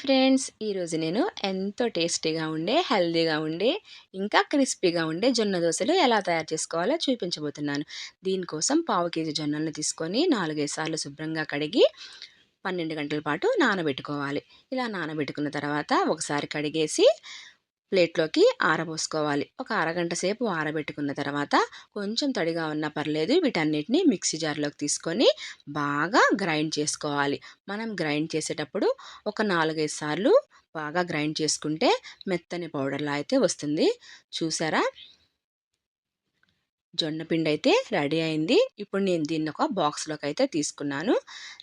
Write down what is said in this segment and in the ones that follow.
Friends. ఈరోజు నేను ఎంతో టేస్టీగా ఉండే హెల్దీగా ఉండే ఇంకా క్రిస్పీగా ఉండే జొన్న దోశలు ఎలా తయారు చేసుకోవాలో చూపించబోతున్నాను. దీనికోసం పావు కేజీ జొన్నలను తీసుకొని నాలుగైదు సార్లు శుభ్రంగా కడిగి పన్నెండు గంటల పాటు నానబెట్టుకోవాలి. ఇలా నానబెట్టుకున్న తర్వాత ఒకసారి కడిగేసి ప్లేట్లోకి ఆరబోసుకోవాలి. ఒక అరగంట సేపు ఆరబెట్టుకున్న తర్వాత కొంచెం తడిగా ఉన్నా పర్లేదు వీటన్నిటిని మిక్సీ జార్లోకి తీసుకొని బాగా గ్రైండ్ చేసుకోవాలి. మనం గ్రైండ్ చేసేటప్పుడు ఒక నాలుగైదు సార్లు బాగా గ్రైండ్ చేసుకుంటే మెత్తని పౌడర్లా అయితే వస్తుంది. చూసారా? జొన్నపిండి అయితే రెడీ అయింది. ఇప్పుడు నేను దీన్ని ఒక బాక్స్లోకి అయితే తీసుకున్నాను.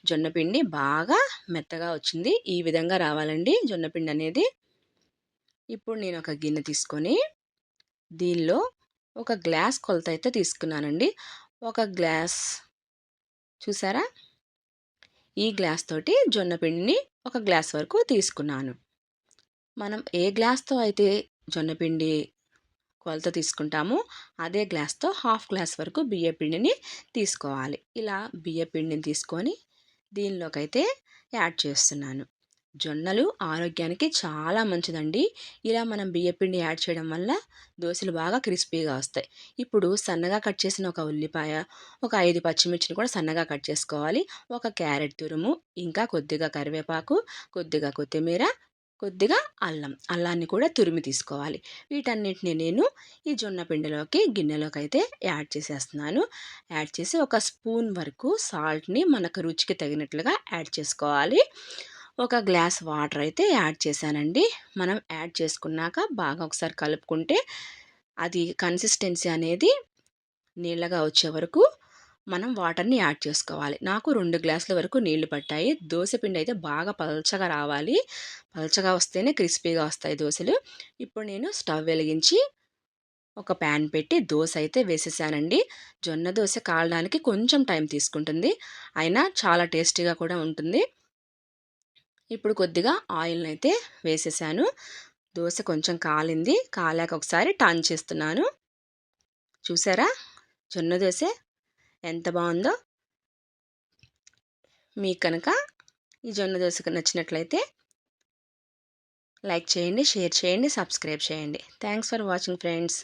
జొన్నపిండి బాగా మెత్తగా వచ్చింది. ఈ విధంగా రావాలండి జొన్నపిండి అనేది. ఇప్పుడు నేను ఒక గిన్నె తీసుకొని దీనిలో ఒక గ్లాస్ కొలత అయితే తీసుకున్నానండి. ఒక గ్లాస్ చూసారా? ఈ గ్లాస్ తోటి జొన్న పిండిని ఒక గ్లాస్ వరకు తీసుకున్నాను. మనం ఏ గ్లాస్తో అయితే జొన్న పిండి కొలత తీసుకుంటామో అదే గ్లాస్తో హాఫ్ గ్లాస్ వరకు బియ్య పిండిని తీసుకోవాలి. ఇలా బియ్య పిండిని తీసుకొని దీనిలోకైతే యాడ్ చేస్తున్నాను. జొన్నలు ఆరోగ్యానికి చాలా మంచిదండి. ఇలా మనం బియ్యపిండి యాడ్ చేయడం వల్ల దోశలు బాగా క్రిస్పీగా వస్తాయి. ఇప్పుడు సన్నగా కట్ చేసిన ఒక ఉల్లిపాయ ఒక ఐదు పచ్చిమిర్చిని కూడా సన్నగా కట్ చేసుకోవాలి. ఒక క్యారెట్ తురుము ఇంకా కొద్దిగా కరివేపాకు కొద్దిగా కొత్తిమీర కొద్దిగా అల్లం. అల్లాన్ని కూడా తురిమి తీసుకోవాలి. వీటన్నిటిని నేను ఈ జొన్న పిండిలోకి గిన్నెలోకి అయితే యాడ్ చేసేస్తున్నాను. యాడ్ చేసి ఒక స్పూన్ వరకు సాల్ట్ని మనకు రుచికి తగినట్లుగా యాడ్ చేసుకోవాలి. ఒక గ్లాస్ వాటర్ అయితే యాడ్ చేశానండి. మనం యాడ్ చేసుకున్నాక బాగా ఒకసారి కలుపుకుంటే అది కన్సిస్టెన్సీ అనేది నీళ్ళగా వచ్చే వరకు మనం వాటర్ని యాడ్ చేసుకోవాలి. నాకు రెండు గ్లాసుల వరకు నీళ్ళు పట్టాయి. దోశపిండి అయితే బాగా పలచగా రావాలి. పలచగా వస్తేనే క్రిస్పీగా వస్తాయి దోశలు. ఇప్పుడు నేను స్టవ్ వెలిగించి ఒక ప్యాన్ పెట్టి దోశ అయితే వేసేసానండి. జొన్న దోశ కాలడానికి కొంచెం టైం తీసుకుంటుంది. అయినా చాలా టేస్టీగా కూడా ఉంటుంది. ఇప్పుడు కొద్దిగా ఆయిల్ని అయితే వేసేసాను. దోశ కొంచెం కాలింది. కాలాక ఒకసారి టర్న్ చేస్తున్నాను. చూసారా? జొన్న దోశ ఎంత బాగుందో. మీకు కనుక ఈ జొన్న దోశకు నచ్చినట్లయితే లైక్ చేయండి షేర్ చేయండి సబ్స్క్రైబ్ చేయండి. Thanks for watching friends.